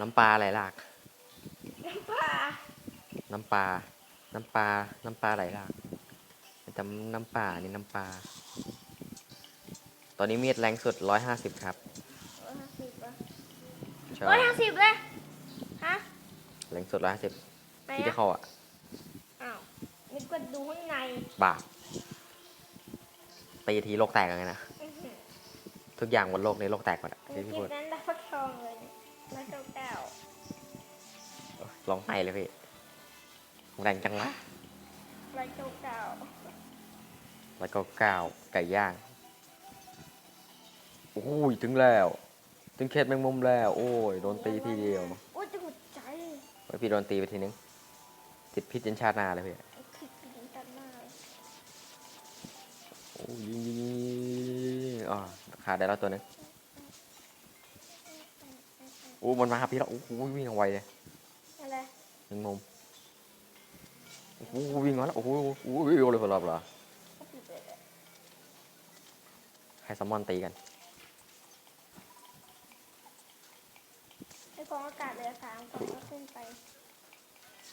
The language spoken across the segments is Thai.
น้ำปลาไหลหลาก น้ำปลา น้ำปลา น้ำปลา น้ำปลาไหลหลากจำน้ำปลานี่น้ำปลา ตอนนี้มีดแรงสุดร้อยห้าสิบครับร้อยห้าสิบอะใช่ร้อยห้าสิบเลยฮะแรงสุดร้อยห้าสิบไหนที่ได้อะเข้าอะ อ้าวนึกว่าดูข้างใน บาปตีทีโลกแตกเลยนะอื้อหือทุกอย่างบนโลกนี้โลกแตกหมดอะมีที่พี่คลิพูปด ร้องไห้เลยพี่แรงจังวะร้อยเก้าเก้าแล้วก็ก้าวไก่ย่าง โอ้ยถึงแล้ว ถึงเขตแมงมุมแล้ว โอ้ยโดนตีทีเดียวโอ้ยจะหัวใจไว้พี่โดนตีไปทีนึงติดพิษยันชาติหนาเลยพี่ไอ้คลิปนี้ตัดหน้าเลยโอ้ยยิงยิงยิงยิงอ๋อขาดได้แล้วตัวหนึงโอ้มันมาหาพี่แล้วโอ้โหวิ่งเอาไวเลยอะไร แมงมุมโอ้โหวิ่งมาแล้วโอ้โหโอ้โหวิ่งเลยพอรอบเหรอก็ปิดเลยแหละให้ซัมมอนตีกันไอ้กองอากาศเหลือสามกองก็ขึ้นไป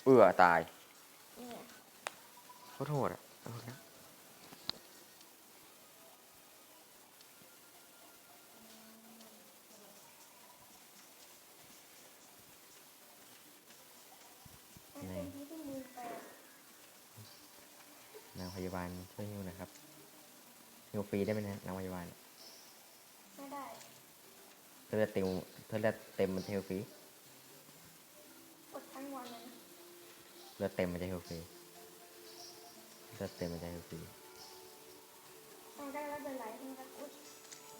เอื้อตายเนี่ยโคตรโหดอะเอาเถอะนะ มันเป็นที่ที่มือไป นาง พยาบาลช่วยฮิวหนะครับฮิวฟรีได้ไหมนะนางพยาบาลไม่ได้เธอเลือดเต็มเธอเลือดเต็มมันจะฮิวฟรีกดทั้งวันเลยนะเลือดเต็มมันจะฮิวฟรีเลือดเต็มมันจะฮิวฟรีต้องได้แล้วเดินไหลขึ้นไปอุ๊ย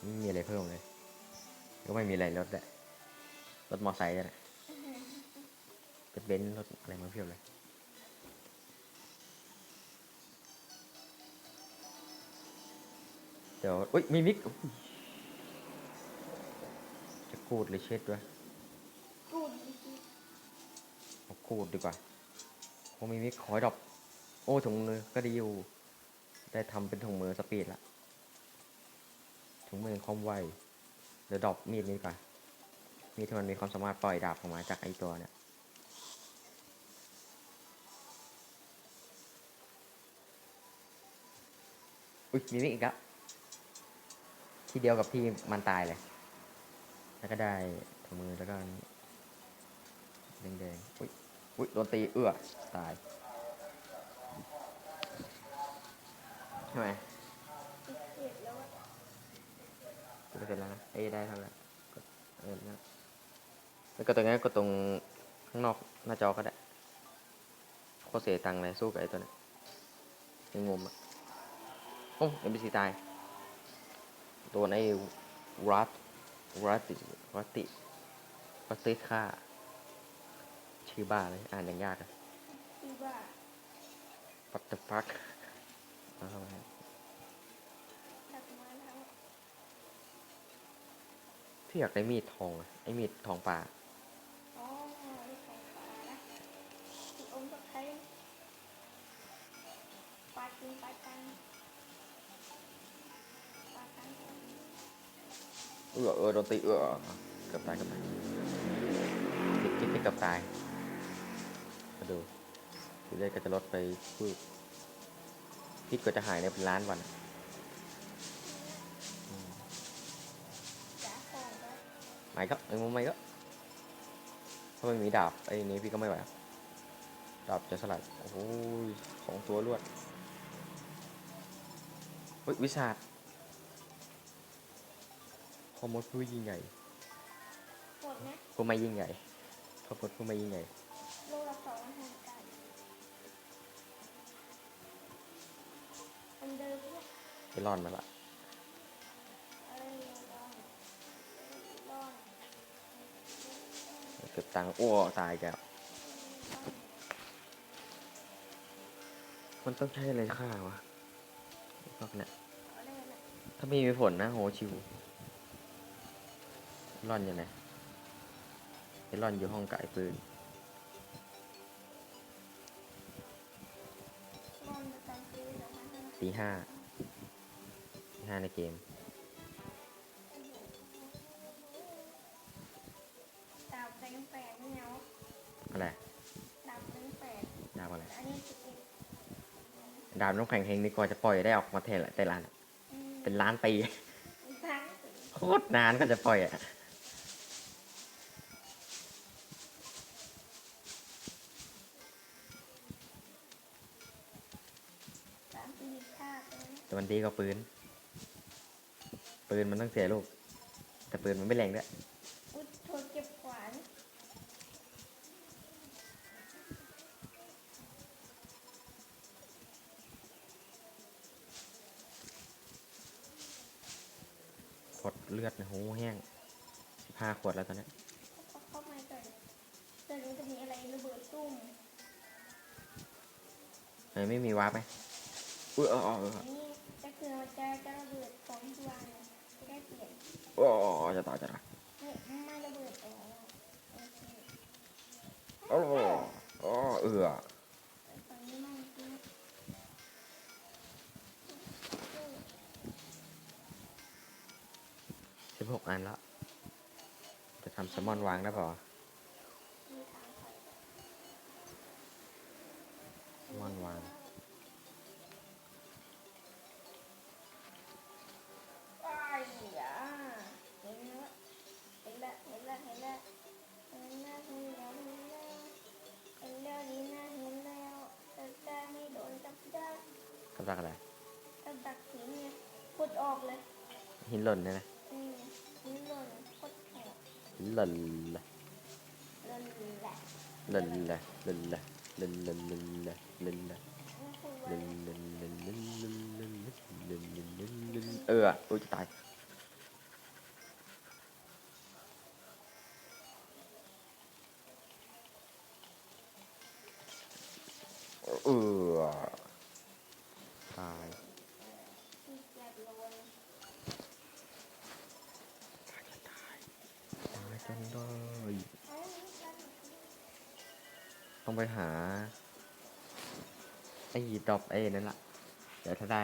ไม่มีอะไรเพิ่มเลย ก็ไม่มีอะไรลดแหละรถมอไซค์นั่นแหละอื้อหือเป็นเบนซ์รถอะไรมาเพียบเลย เดี๋ยวอุ้ยมีมิก จะกูดหรือเช็ดวะกูดเอากูดดีกว่าโอ้มีมิกขอยดอก โอ้ถุงมือก็ดีอยู่ ได้ทำเป็นถุงมือสปีดละถุงมือความไวเดี๋ยวดรอปมีดนี้กว่ามีดที่มันมีความสามารถปล่อยดาบออกมาจากไอตัวเนี่ยอุ้ยมีมิกอีกแล้ว ที่เดียวกับที่มันตายเลย แล้วก็ได้ถุงมือแล้วก็แดงๆอุ้ยอุ้ยโดนตีเอื้อตายใช่ไหมเจ็ดแล้วอะจะเสร็จแล้วนะเอ้ยได้เท่าไหร่กดเออแล้วแล้วก็ตรงนี้กดตรงข้างนอกหน้าจอก็ได้โคเสียตังค์เลยสู้กับไอ้ตัวนี้ยยังงมอะโอ้เอ็มบีซีตาย โดนไอ้รัตรัตติรัตติรัตติฆ่าชื่อบ้าเลยอ่านยังยากอะที่ว่า What the fuck เอาเข้ามาให้ตัดไม้ทั้งที่อยากได้มีดทองอะไอ้มีดทองป่าอ๋อนี่ของปลานะที่อมตะไคร้ปลากินปลาจัง เออเออโดนตีเออเกือบตายเกือบตายคิดคิดที่เกือบตายมาดูดูเลยก็จะลดไปพืบพิษก็จะหายในเป็นล้านวันไม่ก็ไอ้มุมไม่ก็ถ้าไม่มีดาบไอ้นี้พี่ก็ไม่ไหวดาบจะสลัดโอ้โหสองตัวรวดเฮ้ยวิสาด อมดผู้ยิ่งใหญ่หมดนะผู้ไม่ยิ่งใหญ่พอมดผู้ไม่ยิ่งใหญ่โลละสองพันกันอันเดิมเนี่ยไปร่อนมาละเอ้ยร้อนร้อนเก็บตังค์อ้วตายแกวมันต้องใช้อะไรฆ่าวะพวกเนี้ยเอาได้ไหมถ้าไม่มีผลนะโหชิว ร่อนยังไงไอ้ร่อนอยู่ห้องกับไอ้ปืนร้อนประจำปีสองพันห้าร้อยตีห้าตีห้าในเกมดาวเต็งเต็อะไรดาบหนึ่งแปดดาบอะไรแต่อันนี้สิบเอ็ดดาบน้ำแข็งเฮงนี่กว่าจะปล่อยได้ออกมาเทละแต่ละอันอืมเป็นล้านปีทั้งโคตรนานก็จะปล่อยอะ แต่มันดีกว่าปืน ปืนมันต้องเสียลูก แต่ปืนมันไม่แรงด้วยอุดโทนเก็บขวานขวดเลือดนะโหแห้งสิบห้าขวดแล้วตอนเนี้ยเข้าเข้ามาก่อนเดี๋ยวมันจะมีอะไรระเบิดตุ้มเฮ้ยไม่มีวาร์ปไหมอุ้ยเออเออเอออันนี้ จะจะระเบิดของที่วงจะได้เปลี่ยนโอ้จะต่อจะต่อไม่ไม่ระเบิดอ๋อโอเคโอ้โหโอ้เอือสิบหกอันแล้วจะทำแซลมอนวางได้เปล่าว กับกอะไรกับดักหินเนี่ยขุดออกเลยหินหล่นใช่ไหมหินหล่นขุดออกหินหล่นเลยหล่นเลยหล่นเลยหล่นเลยหล่นเลยหล่นเลยหล่นเลยเอออุ้ยจะตาย ต้องไปหาไอ้ดอกไอ้นั่นละเดี๋ยวถ้าได้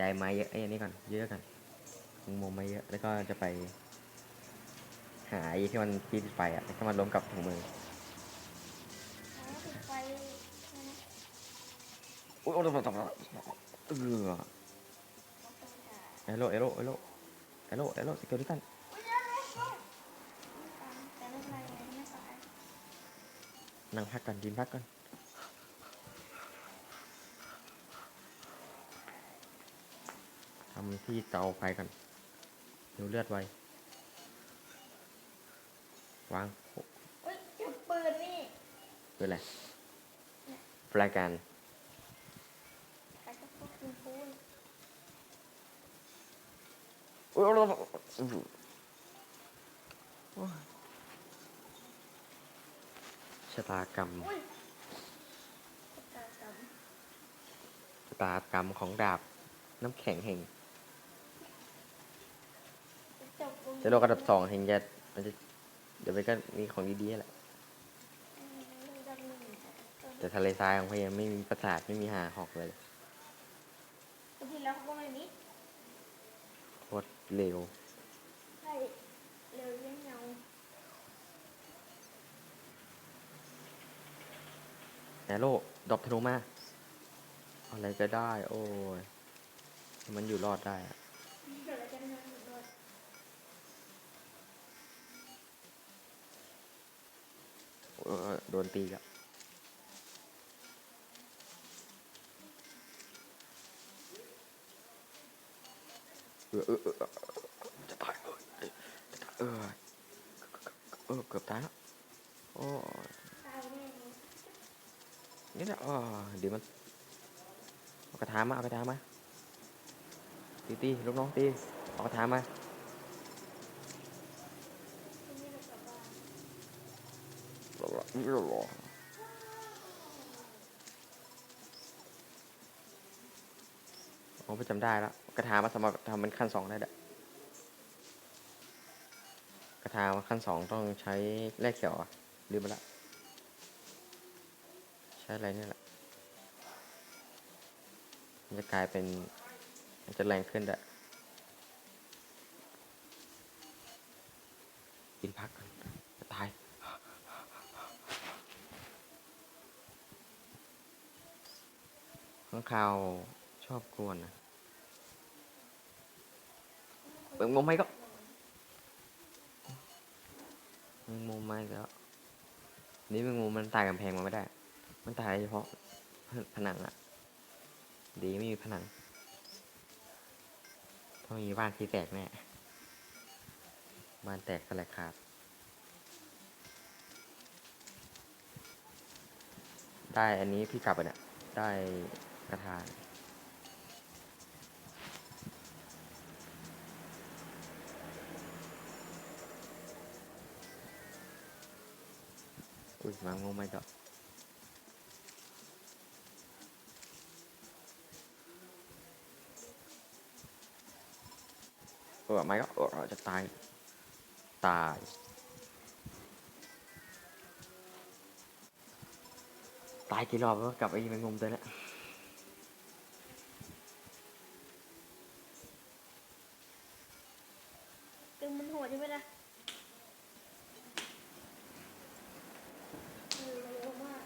ยายไม้เยอะไอ้อันนี้ก่อนเยอะกันมุมมไม้เยอะแล้วก็จะไป หาไอ้ที่มันปีติดไฟอะแล้วก็มันล้มกับถุงมืออ๋อติดไฟนะอุ้ยโอ้โหตกเออเอาไปหาเอโลเอโลเอโลเอโลเอโลสเกลดิตัน นั่งพักกันยืนพักกันทำที่เตาไฟกันเดี๋ยวเลือดไววางอุ้ยจุดปืนนี่เป็นไรรายการใครจะพวกคุณพูดอุ๊ยเอาละอื้อหือโอ้ย ชะตากรรมอุ้ยตากรรมชะตากรรมของดาบน้ำแข็งแห่งจะจบลงจะโลกอันดับสองแห่งจะมันจะเดี๋ยวไปก็มีของดีๆแหละอืมอันดับหนึ่งอะแต่ทะเลทรายของพยังไม่มีประสาทไม่มีหาหอกเลยตอนที่แล้วเขาก็ไม่มีโคตรเร็ว ใช่เร็วยังเงา แอโร่ดรอปธนูมา อะไรก็ได้ โอ้ย มันอยู่รอดได้อะเกิดอะโดนตีกับเออเออเออเออจะตายเออจะตายเออเออเกือบตายแล้วโอ้ย นี่แหละอ๋อเดี๋ยวมันเอากระถามาเอากระถามาตีตีลูกน้องตีเอากระถามาพรุ่งนี้เรากลับบ้านผมไปจำได้แล้วกระถามาสำหรับทำเป็นขั้นสองได้ด้กระถาขั้นสองต้องใช้แร่เขียวอะลืมไปละ ช้อะไรนี่แหละ มันจะกลายเป็น มันจะแรงขึ้นด้กินพักกันจะตายข้างข่าวชอบกวนนะเปิดงมไหมก็มึงมุมไม่ก็นี่มึงมุมมันตายกับแพงมาไม่ได้ มันตายเฉพาะผนังอะดีไม่มีผนังถ้ามีบ้านที่แตกแน่บ้านแตกสลายขาดได้อันนี้พี่กลับไปเนี่ยได้กระทานอุ้ยมางงไหมจ๊ะ เออไม่ก็เออจะตาย ตาย ตายกี่รอบแล้วกลับไอ้แมงมุมตัวเนี้ย ตึงมันโหดใช่ไหมล่ะเออเร็วมาก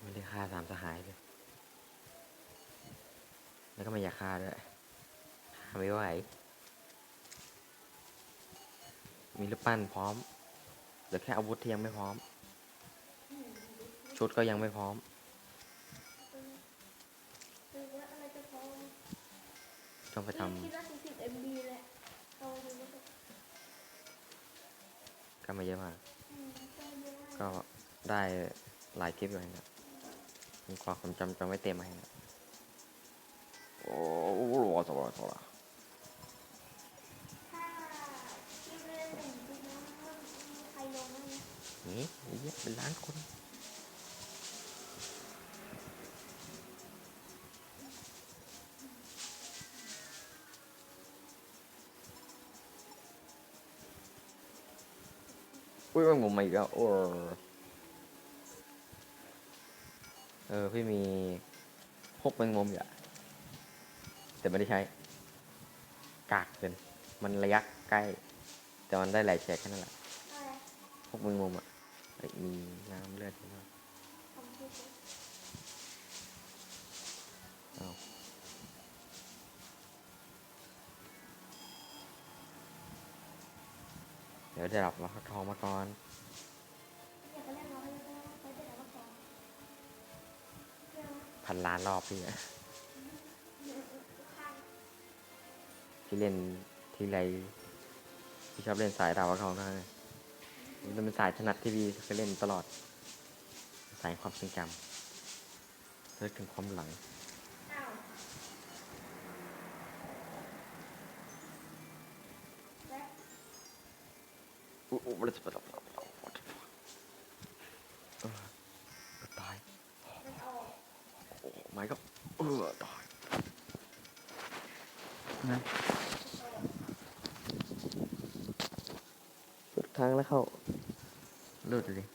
ไม่ได้ฆ่า สามสหายเลยแล้วก็ไม่อยากฆ่าด้วยฆ่าไม่ไหว มีลูกปั้นพร้อมเหลือแค่อาวุธที่ยังไม่พร้อม ชุดก็ยังไม่พร้อม ต้องไปทำก็มาเยอะมาก ก็เยอะมากก็ได้หลายคลิปเลยนะ มีความความจำจำไว้เต็มมาให้นะโอ้โหสบายสบายถ้าคลิปเล่นหนึ่งคลิปนะว่ามีใครลงบ้างนะนี่ไอ้เหี้ยเป็นล้านคนอุ้ยมันมุมมาอีกแล้วโอ้ ออพี่มีพกแมงมุมอยู่อะแต่ไม่ได้ใช้ กากเกินมันระยะใกล้ แต่มันได้หลายแฉกแค่นั้นแหละพกแมงมุมอะมีน้ำเลือดใช่มทำคลิปเอาเดี๋ยวจะดับมาทองมาก่อน พื่อนพันล้านรอบพี่อะข้างที่เล่นทีไรที่ชอบเล่นสายดาวกับเขานะมันเป็นสายถนัดที่พี่เคยเล่นตลอด สายความทรงจำเลิกถึงความหลังอ้าวและอู้อู้มันจะไปดับ ไม่ก็เออตายนะสุดทางแล้วเข้าหลุดเลย